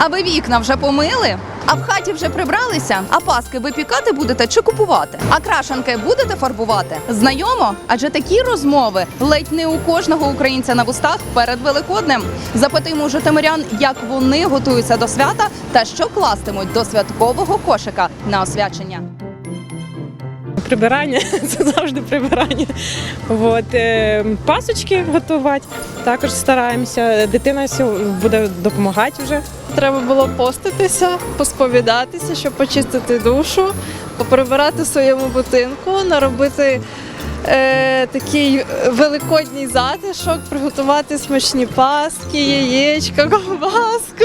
А ви вікна вже помили? А в хаті вже прибралися? А паски ви пікати будете чи купувати? А крашанки будете фарбувати? Знайомо? Адже такі розмови ледь не у кожного українця на вустах перед Великоднем. Запитаємо житомирян, як вони готуються до свята та що кластимуть до святкового кошика на освячення. Прибирання це завжди прибирання. От, е, пасочки готувати. Також стараємося. Дитина буде допомагати вже. Треба було поститися, посповідатися, щоб почистити душу, поприбирати в своєму будинку, наробити е, такий великодній затишок, приготувати смачні паски, яєчка, ковбаску.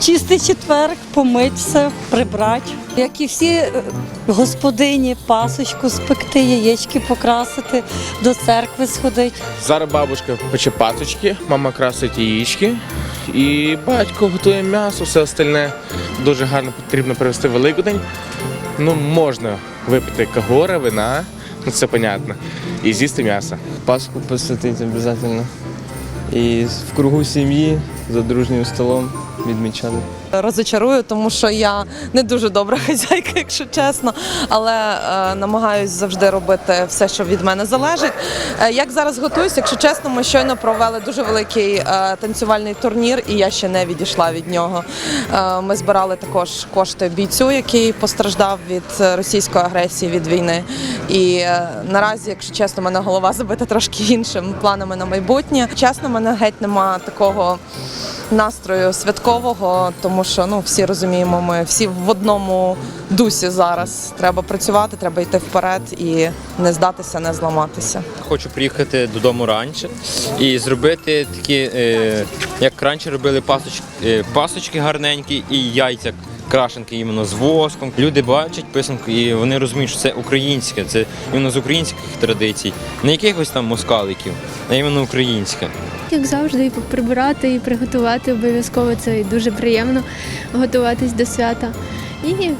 Чистий четверг, помить все, прибрати. Як і всі е, господині, пасочку спекти, яєчки покрасити, до церкви сходити. Зараз бабушка пече пасочки, мама красить яєчки, і батько готує м'ясо, все остальне. Дуже гарно потрібно провести Великодень. Ну, можна випити кагора, вина, це понятно, і з'їсти м'ясо. Пасху посвятити обов'язково. І в кругу сім'ї за дружнім столом відмічати. Розочарую, тому що я не дуже добра хазяйка, якщо чесно, але е, намагаюсь завжди робити все, що від мене залежить. Е, як зараз готуюсь, якщо чесно, ми щойно провели дуже великий е, танцювальний турнір, і я ще не відійшла від нього. Е, ми збирали також кошти бійцю, який постраждав від російської агресії від війни. І е, наразі, якщо чесно, мене голова забита трошки іншим планами на майбутнє. Чесно, мене геть нема такого настрою святкового, тому що ну всі розуміємо, ми всі в одному дусі зараз. Треба працювати, треба йти вперед і не здатися, не зламатися. Хочу приїхати додому раніше і зробити такі, е, як раніше робили пасочки, е, пасочки гарненькі і яйця. Крашенки іменно з воском. Люди бачать писанку і вони розуміють, що це українське, це іменно з українських традицій, не якихось там москаликів, а іменно українське. Як завжди, і прибирати, і приготувати обов'язково це і дуже приємно готуватись до свята і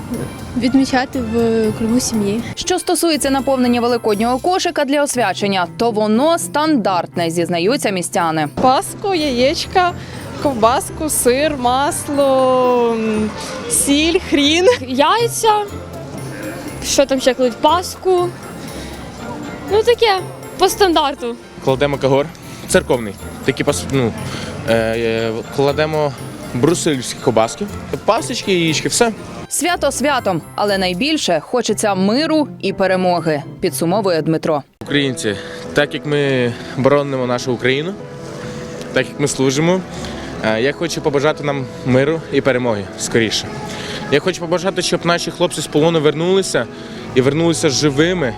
відмічати в кругу сім'ї. Що стосується наповнення великоднього кошика для освячення, то воно стандартне, зізнаються містяни. Паску, яєчка, ковбаску, сир, масло, сіль, хрін. Яйця, що там ще кладуть, паску. Ну таке, по стандарту. Кладемо кагор, церковний. Такі ну, е, е, кладемо брусильські кобаски, пасочки, яєчки, все. Свято святом, але найбільше хочеться миру і перемоги. Підсумовує Дмитро. Українці, так як ми боронимо нашу Україну, так як ми служимо, е, я хочу побажати нам миру і перемоги скоріше. Я хочу побажати, щоб наші хлопці з полону вернулися і вернулися живими,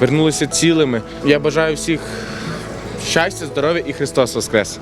вернулися цілими. Я бажаю всіх щастя, здоров'я і Христос Воскрес!